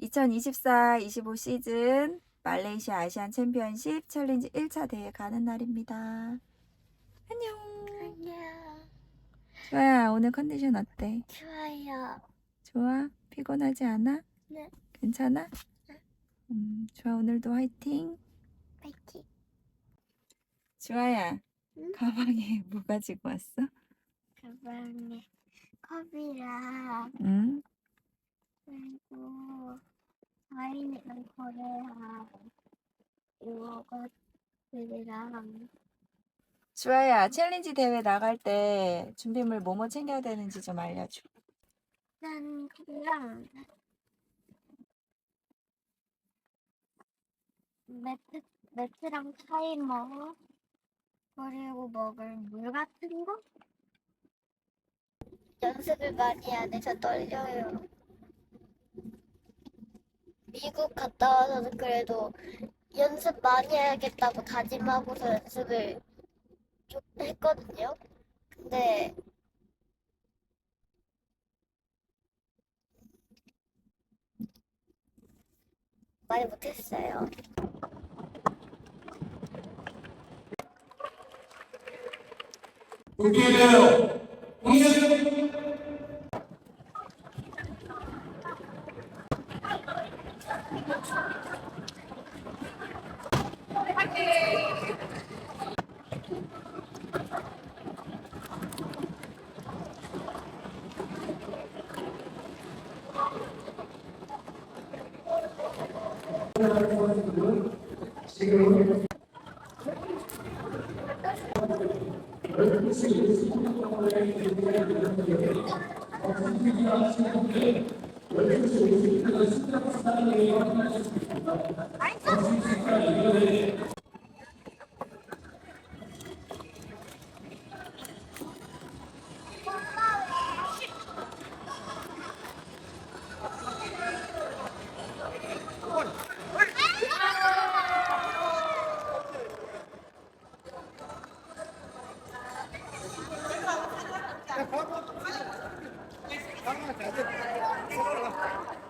2024-25 시즌 말레이시아 아시안 챔피언십 챌린지 1차 대회 가는 날입니다. 안녕. 안녕. 좋아야, 오늘 컨디션 어때? 좋아요. 좋아? 피곤하지 않아? 네. 괜찮아? 음, 좋아, 오늘도 화이팅. 파이팅. 주아야, 응? 가방에 뭐 가지고 왔어? 가방에 컵이랑 응? 그리고 아이랑 거래랑 요것들이랑 주아야, 챌린지 대회 나갈 때 준비물 뭐뭐 챙겨야 되는지 좀 알려줘. 난 그냥 매트 매트랑 타이머 그리고 먹을 물 같은 거 연습을 많이 해야 돼서 떨려요. 미국 갔다 와서는 그래도 연습 많이 해야겠다고 다짐하고서 연습을 좀 했거든요. 근데 많이 못했어요. 준비해요. 공연 신지와 이 頑張って。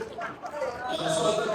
Olha só,